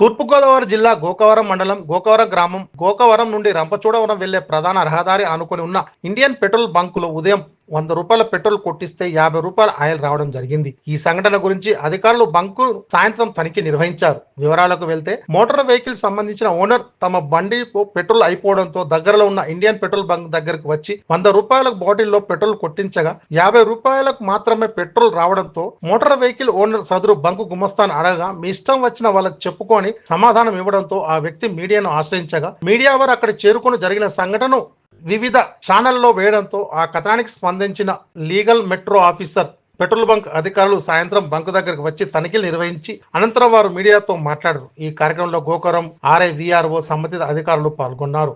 తూర్పుగోదావరి జిల్లా గోకవరం మండలం గోకవరం గ్రామం గోకవరం నుండి రంపచూడవరం వెళ్ళే ప్రధాన రహదారి ఆనుకొని ఉన్న ఇండియన్ పెట్రోల్ బంకులో ఉదయం వంద రూపాయల పెట్రోల్ కొట్టిస్తే యాభై రూపాయల ఆయిల్ రావడం జరిగింది. ఈ సంఘటన గురించి అధికారులు బంకు సాయంత్రం తనిఖీ నిర్వహించారు. వివరాలకు వెళ్తే మోటార్ వెహికల్ సంబంధించిన ఓనర్ తమ బండి పెట్రోల్ అయిపోవడంతో దగ్గరలో ఉన్న ఇండియన్ పెట్రోల్ బంక్ దగ్గరకు వచ్చి వంద రూపాయల బాటిల్లో పెట్రోల్ కొట్టించగా యాభై రూపాయలకు మాత్రమే పెట్రోల్ రావడంతో మోటార్ వెహికల్ ఓనర్ సదరు బంకు గుమస్తాను అడగా మీ ఇష్టం వచ్చిన వాళ్ళకి చెప్పుకొని సమాధానం ఇవ్వడంతో ఆ వ్యక్తి మీడియాను ఆశ్రయించగా మీడియా వారు అక్కడ చేరుకుని జరిగిన సంఘటన వివిధ ఛానల్లో వేయడంతో ఆ కథనానికి స్పందించిన legal metro officer petrol bunk అధికారులు సాయంత్రం బంక్ దగ్గరకు వచ్చి తనిఖీలు నిర్వహించి అనంతరం వారు మీడియాతో మాట్లాడారు. ఈ కార్యక్రమంలో గోకరం ఆర్ఐ విఆర్ఓ సంబంధిత అధికారులు పాల్గొన్నారు.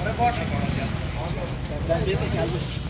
అడుగు కూడా ఓపెన్ చేసే thirty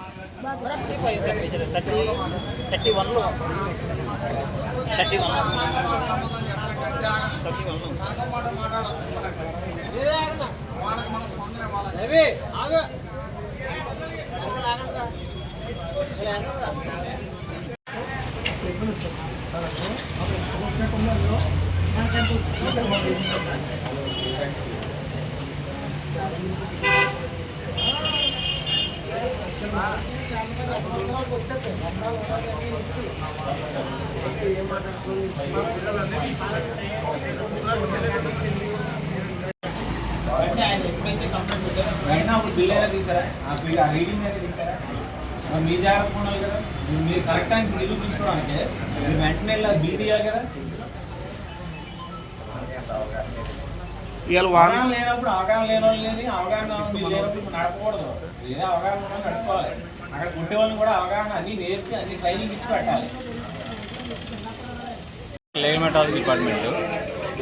thirty two thirty thirty వన్లో థర్టీ వన్ థర్టీ వన్ అంటే ఆయన ఎప్పుడైతే కంప్లైంట్ పెట్టారో అయినా అప్పుడు బిల్ అయినా తీసారా ఆ బిల్ ఆ రీడింగ్ అయితే తీసారా మరి మీ జాగ్రత్త ఉండాలి కదా మీరు- మీరు కరెక్ట్ టైంకి నిరూపించుకోవడానికి మీరు వెంటనే ఇలా బిల్ తీయాలి కదా అవగాహన లేనప్పుడు అవగాహన లేని వాళ్ళు లేని అవగాహన లేనప్పుడు నడపకూడదు. వేరే అవగాహన నడుపుకోవాలి అక్కడ కొట్టే వాళ్ళని కూడా అవగాహన అన్ని నేర్పి అన్ని ట్రైనింగ్ ఇచ్చి పెట్టాలి. Legal metrology department.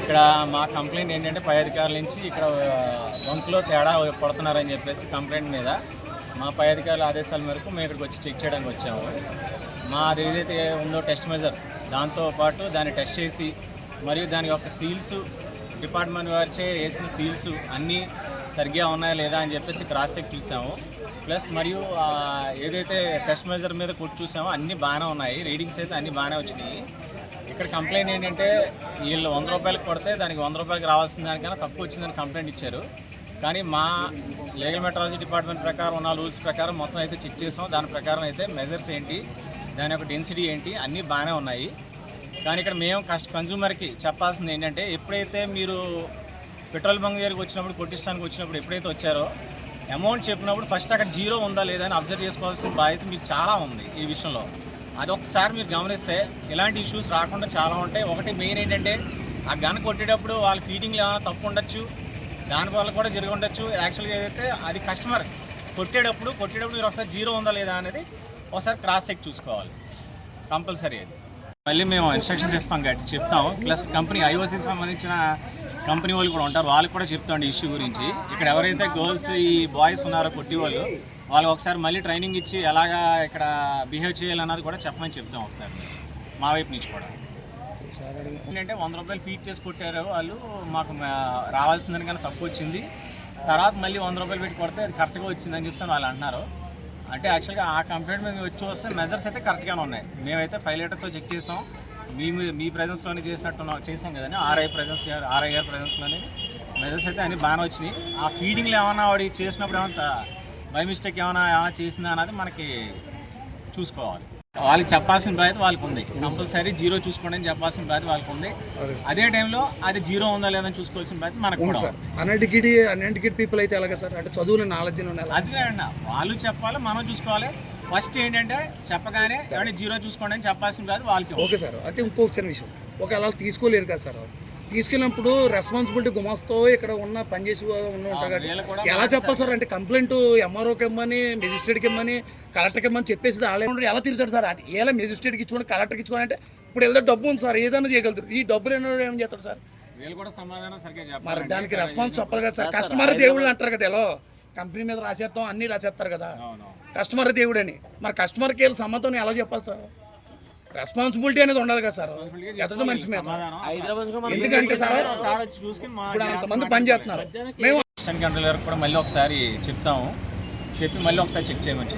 ఇక్కడ మా కంప్లైంట్ ఏంటంటే పై అధికారుల నుంచి ఇక్కడ బంకులో తేడా పడుతున్నారని చెప్పేసి కంప్లైంట్ మీద మా పై అధికారుల ఆదేశాల మేరకు మేము ఇక్కడికి వచ్చి చెక్ చేయడానికి వచ్చాము. మా అది ఏదైతే ఉందో టెస్ట్ మెజర్ దాంతో పాటు దాన్ని టెస్ట్ చేసి మరియు దాని యొక్క సీల్స్ డిపార్ట్మెంట్ వారిచే వేసిన సీల్స్ అన్నీ సరిగ్గా ఉన్నాయా లేదా అని చెప్పేసి క్రాస్ చెక్ చూసాము. ప్లస్ మరియు ఏదైతే టెస్ట్ మెజర్ మీద కొట్టి చూసామో అన్నీ బాగానే ఉన్నాయి. రీడింగ్స్ అయితే అన్నీ బాగానే వచ్చినాయి. ఇక్కడ కంప్లైంట్ ఏంటంటే వీళ్ళు వంద రూపాయలకు కొడితే దానికి వంద రూపాయలకి రావాల్సిన దానికన్నా తక్కువ వచ్చిందని కంప్లైంట్ ఇచ్చారు. కానీ మా లీగల్ మెట్రాలజీ డిపార్ట్మెంట్ ప్రకారం ఉన్న రూల్స్ ప్రకారం మొత్తం అయితే చెక్ చేసాం దాని ప్రకారం అయితే మెజర్స్ ఏంటి దాని యొక్క డెన్సిటీ ఏంటి అన్నీ బాగానే ఉన్నాయి. కానీ ఇక్కడ మేము కష్ట కన్జ్యూమర్కి చెప్పాల్సింది ఏంటంటే ఎప్పుడైతే మీరు పెట్రోల్ బంక్ దగ్గరికి వచ్చినప్పుడు కొట్టిస్తానికి వచ్చినప్పుడు ఎప్పుడైతే వచ్చారో అమౌంట్ చెప్పినప్పుడు ఫస్ట్ అక్కడ జీరో ఉందా లేదా అని అబ్జర్వ్ చేసుకోవాల్సిన బాధ్యత మీకు చాలా ఉంది ఈ విషయంలో. అది ఒకసారి మీరు గమనిస్తే ఇలాంటి ఇష్యూస్ రాకుండా చాలా ఉంటాయి. ఒకటి మెయిన్ ఏంటంటే ఆ గన్ కొట్టేటప్పుడు వాళ్ళ ఫీడింగ్లో ఏమైనా తప్పు ఉండొచ్చు దానివల్ల కూడా జరిగి ఉండొచ్చు. యాక్చువల్గా ఏదైతే అది కస్టమర్ కొట్టేటప్పుడు కొట్టేటప్పుడు మీరు ఒకసారి జీరో ఉందా లేదా అనేది ఒకసారి క్రాస్ చెక్ చూసుకోవాలి. కంపల్సరీ అది. మళ్ళీ మేము ఇన్స్ట్రక్షన్స్ ఇస్తాం గట్టి చెప్తాం. ప్లస్ కంపెనీ ఐఓసీకి సంబంధించిన కంపెనీ వాళ్ళు కూడా ఉంటారు. వాళ్ళకి కూడా చెప్తాం ఇష్యూ గురించి. ఇక్కడ ఎవరైతే గర్ల్స్ ఈ బాయ్స్ ఉన్నారో కొట్టి వాళ్ళు వాళ్ళు ఒకసారి మళ్ళీ ట్రైనింగ్ ఇచ్చి ఎలాగా ఇక్కడ బిహేవ్ చేయాలన్నది కూడా చెప్పమని చెప్తాం ఒకసారి. మా వైపు నుంచి కూడా. ఏంటంటే వంద రూపాయలు ఫీట్ చేసి కొట్టారు వాళ్ళు. మాకు రావాల్సిందని కానీ తక్కువ వచ్చింది. తర్వాత మళ్ళీ వంద రూపాయలు పెట్టి కొడితే అది కరెక్ట్గా వచ్చిందని చెప్పి వాళ్ళు అంటున్నారు. అంటే యాక్చువల్గా ఆ కంప్లైంట్ మేము వచ్చి వస్తే మెజర్స్ అయితే కరెక్ట్గానే ఉన్నాయి. మేమైతే ఫైవ్ లీటర్తో చెక్ చేసాం. మీ మీ- ప్రజెన్స్లోనే చేసినట్టు చేసాం కదండి. ఆర్ఐ ప్రజెన్స్ గారు ఆర్ఐ గారి ప్రజెన్స్లోనే మెజర్స్ అయితే అన్ని బాగానే వచ్చినాయి. ఆ ఫీడింగ్లో ఏమైనా వాడి చేసినప్పుడు ఏమైనా బై మిస్టేక్ ఏమైనా ఏమైనా చేసిందా అన్నది మనకి చూసుకోవాలి. వాళ్ళకి చెప్పాల్సిన బాధ్యత వాళ్ళకి ఉంది కంపల్సరీ జీరో చూసుకోండి అని చెప్పాల్సిన బాధ్యత వాళ్ళకి ఉంది అదే టైంలో అది జీరో ఉందా లేదని చూసుకోవాల్సిన బాధ్యత మనకు కూడా సార్. అన్ఎడ్యుకేట్ అన్ఎడ్యుకేట్ పీపుల్ అయితే ఎలాగ సార్? అంటే చదువులు నాలెడ్జ్ అది అన్న. వాళ్ళు చెప్పాలి మనం చూసుకోవాలి. ఫస్ట్ ఏంటంటే చెప్పగానే జీరో చూసుకోండి అని చెప్పాల్సిన బాధ్యత వాళ్ళకి. Okay sir. అయితే ఇంకో చిన్న విషయం. ఒకవేళ తీసుకోలేరు కదా సార్ తీసుకెళ్ళినప్పుడు రెస్పాన్సిబిలిటీ గుమాస్తో ఇక్కడ ఉన్న పనిచేసి ఉన్న ఉంటారు కాబట్టి ఎలా చెప్పాలి సార్? అంటే కంప్లైంట్ ఎంఆర్ఓకి ఇమ్మని మెజిస్ట్రేట్కి ఇమ్మని కలెక్టర్కి ఇమ్మని చెప్పేసి వాళ్ళే. ఎలా తిరుగుతారు సార్? ఎలా మెజిస్ట్రేట్కి ఇచ్చుకోండి కలెక్టర్కి ఇచ్చుకోండి అంటే ఇప్పుడు ఏదో డబ్బు ఉంది సార్ ఏదైనా చేయగలుగుతారు. ఈ డబ్బులు ఎన్నో ఏం చేస్తారు సార్? మరి దానికి రెస్పాన్స్ చెప్పాలి కదా సార్. కస్టమర్ దేవుళ్ళు అంటారు కదా ఎలా? కంపెనీ మీద రాసేస్తాం అన్నీ రాసేస్తారు కదా. కస్టమర్ దేవుడు అని మరి కస్టమర్కి వెళ్ళి సమ్మతం ఎలా చెప్పాలి సార్? రెస్పాన్సిబిలిటీ అనేది ఉండాలి కదా సార్. ఎదట మనిషి మీద? సమాధానం. ఎందుకంటే సార్ ఇప్పుడు అంతమంది పని చేస్తున్నారు. మేము కూడా మళ్ళీ ఒకసారి చెప్తాము. చెప్పి మళ్ళీ ఒకసారి చెక్ చేయమని